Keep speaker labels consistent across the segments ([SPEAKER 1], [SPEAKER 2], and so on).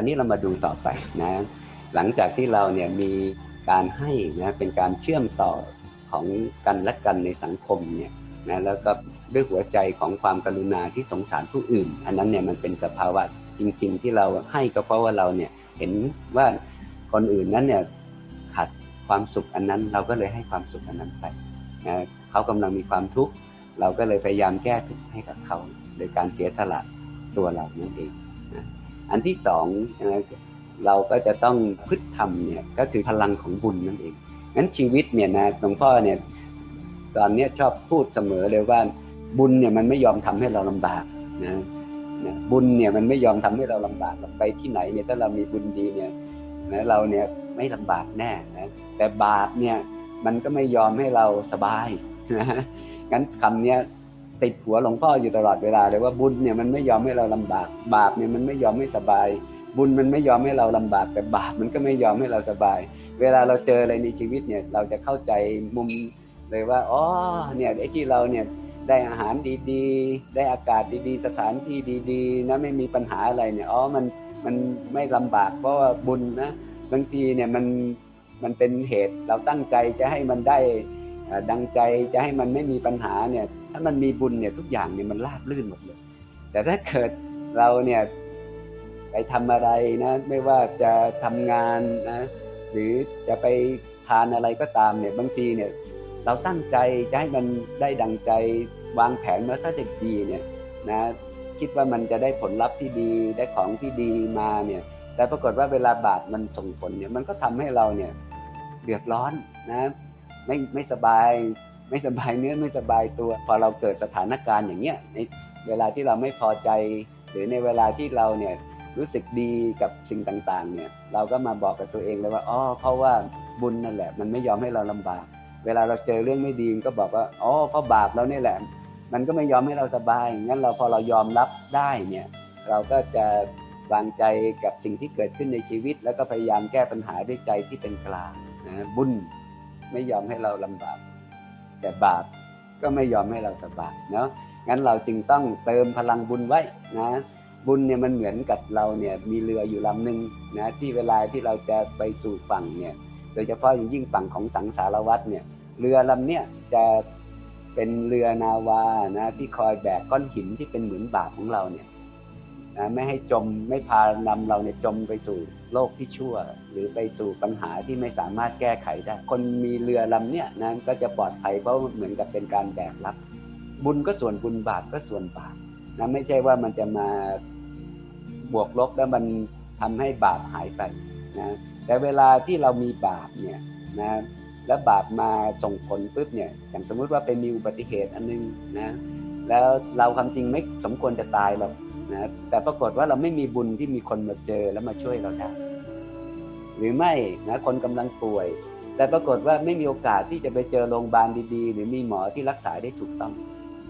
[SPEAKER 1] ราวนี้เรามาดูต่อไปนะหลังจากที่เราเนี่ยมีการให้นะเป็นการเชื่อมต่อของกันและกันในสังคมเนี่ยนะแล้วก็ด้วยหัวใจของความกรุณาที่สงสารผู้อื่น อันนั้นเนี่ยมันเป็นสภาวะจริง ๆ ที่เราให้ก็เพราะว่าเราเนี่ยเห็นว่าคนอื่นนั้นเนี่ยขาดความสุขอันนั้น เราก็เลยให้ความสุขอันนั้นไปนะเขากำลังมีความทุกข์เราก็เลยพยายามแก้ทุกข์ให้กับเขา โดยการเสียสละตัวเรานั่นเอง อันที่สองนะเราก็จะต้องพฤติธรรมเนี่ยก็คือพลังของบุญนั่นเองงั้นชีวิตเนี่ยนะหลวงพ่อเนี่ยตอนนี้ชอบพูดเสมอเลยว่าบุญเนี่ยมันไม่ยอมทำให้เราลำบากนะนะบุญเนี่ยมันไม่ยอมทำให้เราลำบากเราไปที่ไหนเนี่ยถ้าเรามีบุญดีเนี่ยนะเราเนี่ยไม่ลำบากแน่นะแต่บาปเนี่ยมันก็ไม่ยอมให้เราสบายนะงั้นคำเนี้ย ติดหัวหลวงพ่ออยู่ตลอดเวลาเลยว่าบุญเนี่ยมันไม่ยอมให้เราลำบาก บาปเนี่ยมันไม่ยอมให้สบาย บุญมันไม่ยอมให้เราลำบาก แต่บาปมันก็ไม่ยอมให้เราสบาย เวลาเราเจออะไรในชีวิตเนี่ยเราจะเข้าใจมุมเลยว่าอ๋อเนี่ยไอ้ที่เราเนี่ยได้อาหารดีๆ ได้อากาศดีๆ สถานที่ดีๆนะไม่มีปัญหาอะไรเนี่ยอ๋อมันมันไม่ลำบากเพราะว่าบุญนะบางทีเนี่ยมันมันเป็นเหตุเราตั้งใจจะให้มันได้ดังใจจะให้มันไม่มีปัญหาเนี่ย ถ้ามันมีบุญเนี่ยทุกอย่างเนี่ยมันราบลื่นหมดเลย แต่ถ้าเกิดเราเนี่ยไปทำอะไรนะไม่ว่าจะทำงานนะหรือจะไปทานอะไรก็ตามเนี่ยบางทีเนี่ยเราตั้งใจจะให้มันได้ดังใจวางแผนมาซะดีๆเนี่ยนะคิดว่ามันจะได้ผลลัพธ์ที่ดีได้ของที่ดีมาเนี่ยแต่ปรากฏว่าเวลาบาปมันส่งผลเนี่ยมันก็ทำให้เราเนี่ยเดือดร้อนนะไม่ไม่สบาย ไม่สบายเนื้อไม่สบายตัว พอเราเกิดสถานการณ์อย่างเงี้ยในเวลาที่เราไม่พอใจ หรือในเวลาที่เราเนี่ยรู้สึกดีกับสิ่งต่างๆเนี่ยเราก็มาบอกกับตัวเองเลยว่าอ๋อเพราะว่าบุญนั่นแหละ มันไม่ยอมให้เราลำบาก เวลาเราเจอเรื่องไม่ดีก็บอกว่าอ๋อเพราะบาปเราเนี่ยแหละ มันก็ไม่ยอมให้เราสบายงั้นเราพอเรายอมรับได้เนี่ยเราก็จะวางใจกับสิ่งที่เกิดขึ้นในชีวิต แล้วก็พยายามแก้ปัญหาด้วยใจที่เป็นกลางนะบุญไม่ยอมให้เราลำบาก แต่บาปก็ไม่ยอมให้เราสบายเนาะงั้นเราจึงต้องเติมพลังบุญไว้นะบุญเนี่ยมันเหมือนกับเราเนี่ยมีเรืออยู่ลำหนึ่งนะที่เวลาที่เราจะไปสู่ฝั่งเนี่ยโดยเฉพาะอย่างยิ่งฝั่งของสังสารวัตรเนี่ยเรือลำเนี้ยจะเป็นเรือนาวานะที่คอยแบกก้อนหินที่เป็นเหมือนบาปของเราเนี่ย นะไม่ให้จมไม่พานำเราเนี่ยจมไปสู่โลกที่ชั่ว หรือไปสู่ปัญหาที่ไม่สามารถแก้ไขได้ คนมีเรือลำเนี้ยนะก็จะปลอดภัยเพราะเหมือนกับเป็นการแบกรับ บุญก็ส่วนบุญบาปก็ส่วนบาปนะไม่ใช่ว่ามันจะมาบวกลบแล้วมันทำให้บาปหายไปนะแต่เวลาที่เรามีบาปเนี่ยนะแล้วบาปมาส่งผลปุ๊บเนี่ยอย่างสมมุติว่าไปมีอุบัติเหตุอันนึงนะแล้วเราความจริงไม่สมควรจะตายหรอก นะแต่ปรากฏว่าเราไม่มีบุญที่มีคนมาเจอแล้วมาช่วยเราได้หรือไม่นะคนกำลังป่วย แต่ปรากฏว่าไม่มีโอกาสที่จะไปเจอโรงพยาบาลดีๆ หรือมีหมอที่รักษาได้ถูกต้อง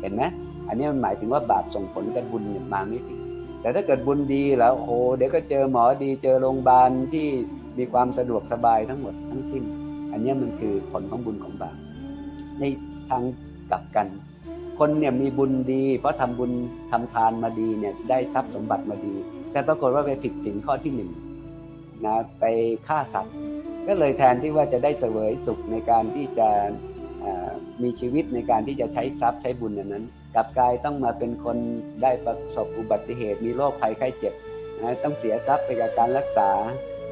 [SPEAKER 1] เห็นไหมอันนี้มันหมายถึงว่าบาปส่งผลแต่บุญมาไม่ถึงแต่ถ้าเกิดบุญดีแล้วโอ้เดี๋ยวก็เจอหมอดีเจอโรงพยาบาลที่มีความสะดวกสบายทั้งหมดทั้งสิ้น อันนี้มันคือผลของบุญของบาปในทางกลับกัน คนเนี่ยมีบุญดี เพราะทำบุญทำทานมาดีเนี่ยได้ทรัพย์สมบัติมาดี แต่ปรากฏว่าไปผิดศีลข้อที่หนึ่งนะไปฆ่าสัตว์ ก็เลยแทนที่ว่าจะได้เสวยสุขในการที่จะมีชีวิตในการที่จะใช้ทรัพย์ใช้บุญนั้นกลับกลายต้องมาเป็นคนได้ประสบอุบัติเหตุ มีโรคภัยไข้เจ็บนะต้องเสียทรัพย์ไปกับการรักษา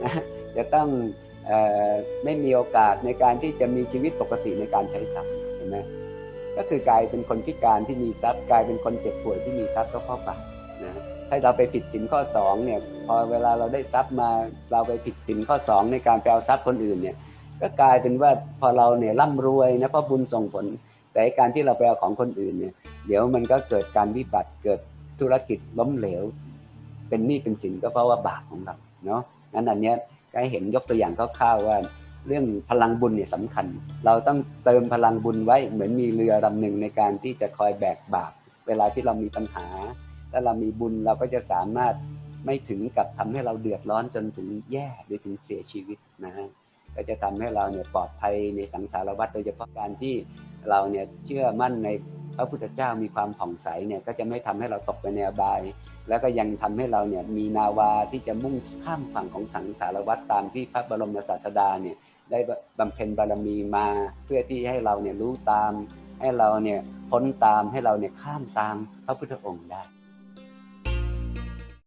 [SPEAKER 1] นะจะต้องอไม่มีโอกาสในการที่จะมีชีวิตปกติในการใช้ทรัพย์เห็นไหม ก็คือกลายเป็นคนพิการที่มีทรัพย์กลายเป็นคนเจ็บป่วยที่มีทรัพย์ก็เพราะบาปนะถ้าเราไปผิดสินข้อ2เนี่ยพอเวลาเราได้ทรัพย์มาเราไปผิดสินข้อ 2 ในการไปเอาทรัพย์คนอื่นเนี่ยก็กลายเป็นว่าพอเราเนี่ยร่ำรวยนะเพราะบุญส่งผล แต่การที่เราไปเอาของคนอื่นเนี่ยเดี๋ยวมันก็เกิดการวิบัติเกิดธุรกิจล้มเหลว เป็นหนี้เป็นสินก็เพราะว่าบาปของเราเนาะนั้นอันเนี้ยก็เห็นยกตัวอย่างคร่าวๆว่า เรื่องพลังบุญเนี่ยสำคัญ เราต้องเติมพลังบุญไว้เหมือนมีเรือลำหนึ่งในการที่จะคอยแบกบาปเวลาที่เรามีปัญหา ถ้าเรามีบุญเราก็จะสามารถไม่ถึงกับทำให้เราเดือดร้อนจนถึงแย่หรือถึงเสียชีวิตนะฮะก็จะทำให้เราเนี่ยปลอดภัยในสังสารวัฏโดยเฉพาะการที่เราเนี่ยเชื่อมั่นในพระพุทธเจ้ามีความผ่องใสเนี่ยก็จะไม่ทำให้เราตกไปในอบาย แล้วก็ยังทำให้เราเนี่ยมีนาวาที่จะมุ่งข้ามฝั่งของสังสารวัฏตามที่พระบรมศาสดาเนี่ย ได้บำเพ็ญบารมีมา เพื่อที่ให้เราเนี่ยรู้ตาม ให้เราเนี่ยพ้นตามให้เราเนี่ยข้ามตามพระพุทธองค์ได้